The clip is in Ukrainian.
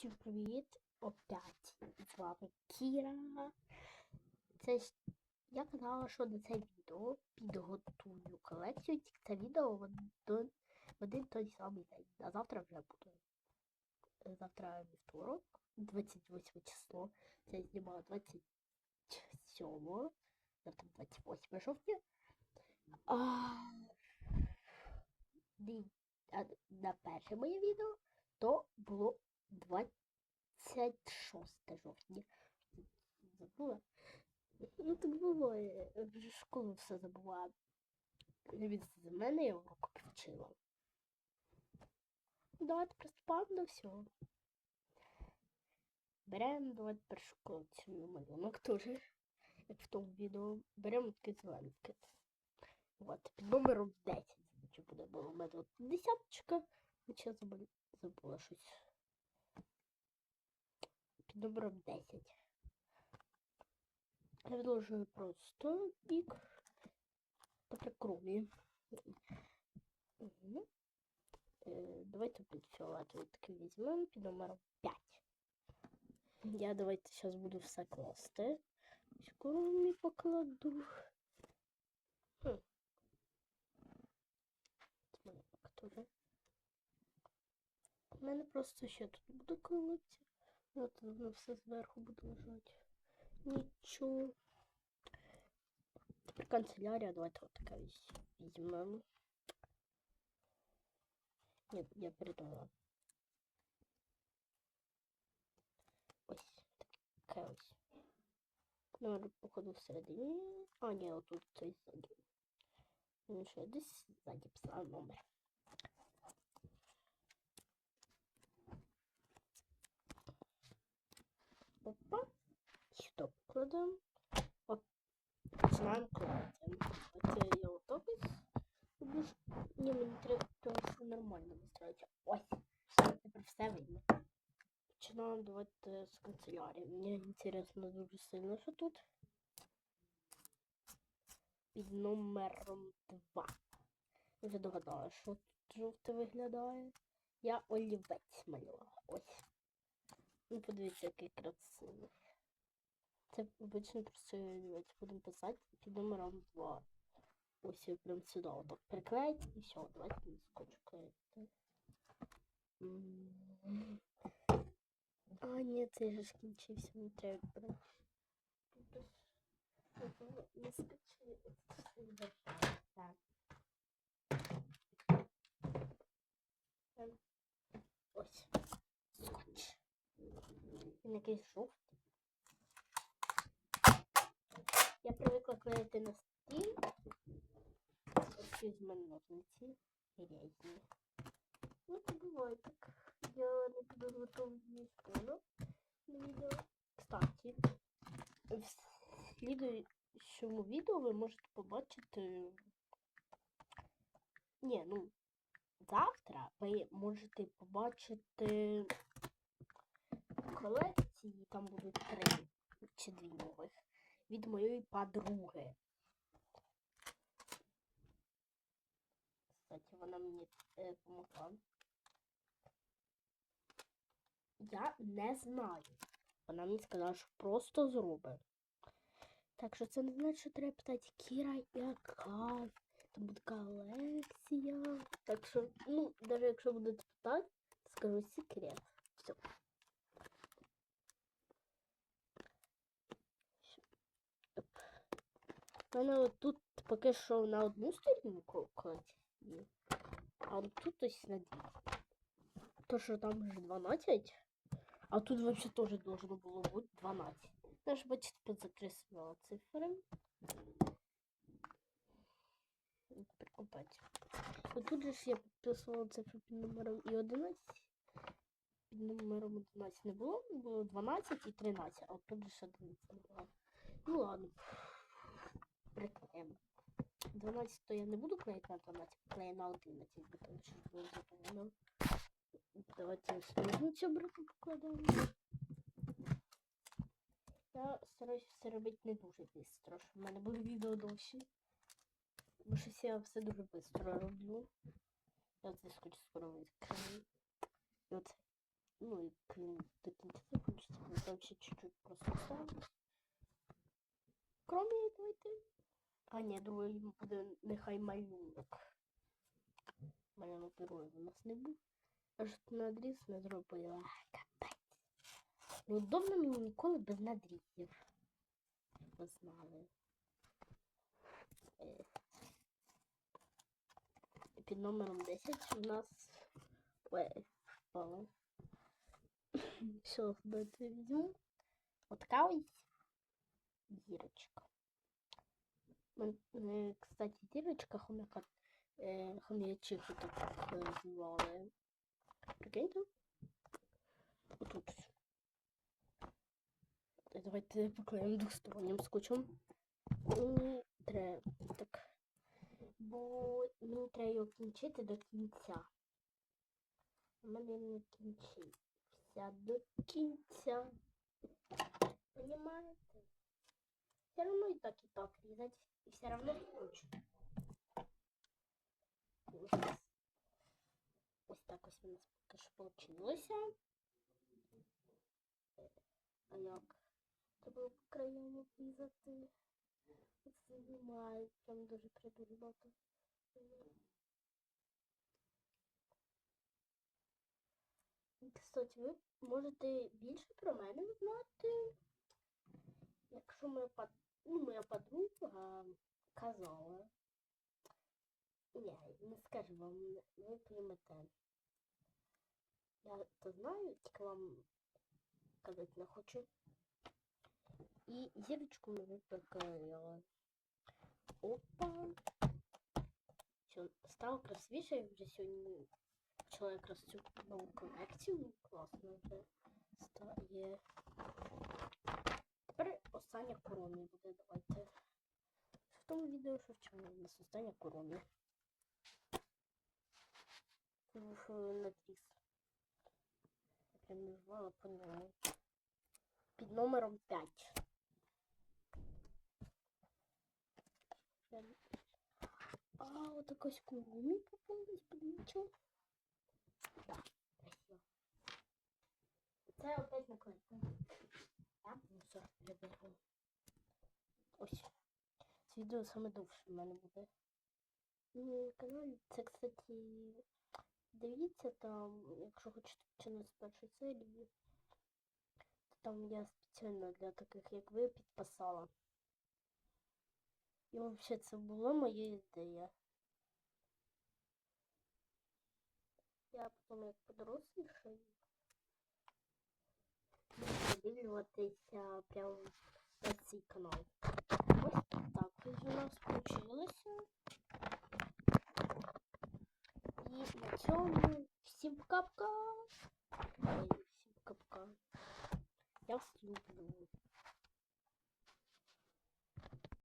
Всім привіт! Опять з вами Кіра. Це я казала, що на це відео підготую колекцію, це відео в один, в один той самий день. А завтра вже буде. е, Завтра вівторок, 28 число. Це я знімала 27, завтра 28 жовтня. А на перше моє відео то було 26 жовтня. Забула? Ну так буває. Вже школу все забула. Від за мене я уроку привчила. Давайте приступаємо до всього. Беремо, давайте першу колекцію малюнок теж, як в тому відео. Беремо такий зелений. От, під номером 10. Чи буде, бо у мене от десяточка. Забула, забула щось. Під номером 10. Я відложую просто бік по прикрумі. Угу. Е, давайте фіолетовий такий візьмемо під номером 5. Я давайте зараз буду все класти. Ось крумі покладу. Хм. У мене просто ще тут буде колекція. От воно все зверху буде лежати. Нічого. Тепер канцелярія, давайте от така вісь візьмемо. Ні, я придумала. Ось таке ось. Ну, походу всередині. А, ні, отут цей ззаді. Ну що, десь ззаді писала номер. Опа. Сюди покладемо. Оп. Починаємо класти. Оце я отопис. Буду ж- Ні, мені треба що нормально настроїти. Ось. Все, тепер все видно. Починаємо давайте з канцелярії. Дуже сильно, що тут. Під номером 2. Вже догадалася, що тут жовте виглядає. Я олівець малювала. Ось. Ну, подивіться, який красивий. Це обично просто будемо писати під номером 2. Ось я прям сюди отак приклеїть і все, давайте не скотч клеїти. А, ні, цей же ж кінчився, не треба Не скачи. Так. Ем, Ось. Скотч. Він якийсь жовтий. Я привикла клеїти на стіл. Ось візьмемо ножниці. Грязні. Ну, це буває так. Я не підготовлю школу на відео. Кстати, в слідуючому відео ви можете побачити. Ні, ну, завтра ви можете побачити колекції, там будуть три чи дві нових від моєї подруги. Кстати, вона мені е, помогла. Я не знаю. Вона мені сказала, що просто зробить. Так що це не значить, що треба питати Кіра, яка там буде колекція. Так що, ну, навіть якщо будете питати, скажу секрет. Все. У мене от тут поки що на одну сторінку колекції, а от тут ось на дві. То, що там ж 12, а тут вообще тоже должно було бути 12. Наш бачите, позакреслила цифри. Прикупати. От тут же ж я підписувала цифру під номером і 11. Під номером 11 не було, було 12 і 13, а от тут же ж 11 було. Ну ладно. Приклеїмо. 12 то я не буду клеїти на 12, клею на 11, бо там ще було запевнено. Давайте служницю обратно покладемо. Я стараюсь все робити не дуже быстро, щоб в мене були відео довші. Бо щось я все дуже швидко роблю. Я це скоро скоро відкрию. І оце. ну, як він до кінця закінчиться, там ще чуть-чуть просто. Кромі, давайте. А ні, другий буде нехай малюнок. Малюнок героїв у нас не був. Аж надріз не зробила. Капець. Неудобно мені ніколи без надрізів. Ви знали. Е. Під номером 10 у нас Ой, впало. Все, давайте візьму. От ось дірочка. Е, Кстати, дірочка хомяка е, хом'ячихи так е, звали. Прикиньте? Отут. Давайте поклеїмо двостороннім скотчем. І треба так. Бо мені треба його кінчити до кінця. У мене не кінчився до кінця. Понимаете? Все равно и так, и так резать. И все равно. Ось. Ось так ось у нас поки що получилося. А як? Треба по краям обрізати. Це знімає. Прям дуже придурі багато. Кстати, ви можете більше про мене знати. Якщо моя, под... ну, моя подруга казала. Ні, не скажу вам, ви приймете. Я то знаю, тільки вам казати не хочу. І зірочку ми приклеїли. Опа. Все, стало красивіше, вже сьогодні почала якраз цю нову колекцію. Класно вже стає. Тепер остання коромі буде. Тому відео, що вчора у нас остання коромі. В надріз. Я прям назвала по ньому. Під номером 5. А, вот якась куромі попалась, подивіться. Так, красиво. Це опять наклейка. Так, ну все, приберу. Відео саме довше в мене буде. І канал, це, кстати, дивіться там, якщо хочете починати з першої серії, то там я спеціально для таких, як ви, підписала. І взагалі це була моя ідея. Я потім як подорослішаю, подивлюватися прямо на цей канал. Ось так ось у нас вийшло. І на цьому всім пока-пока. Ой, Всім пока-пока. Я вас люблю.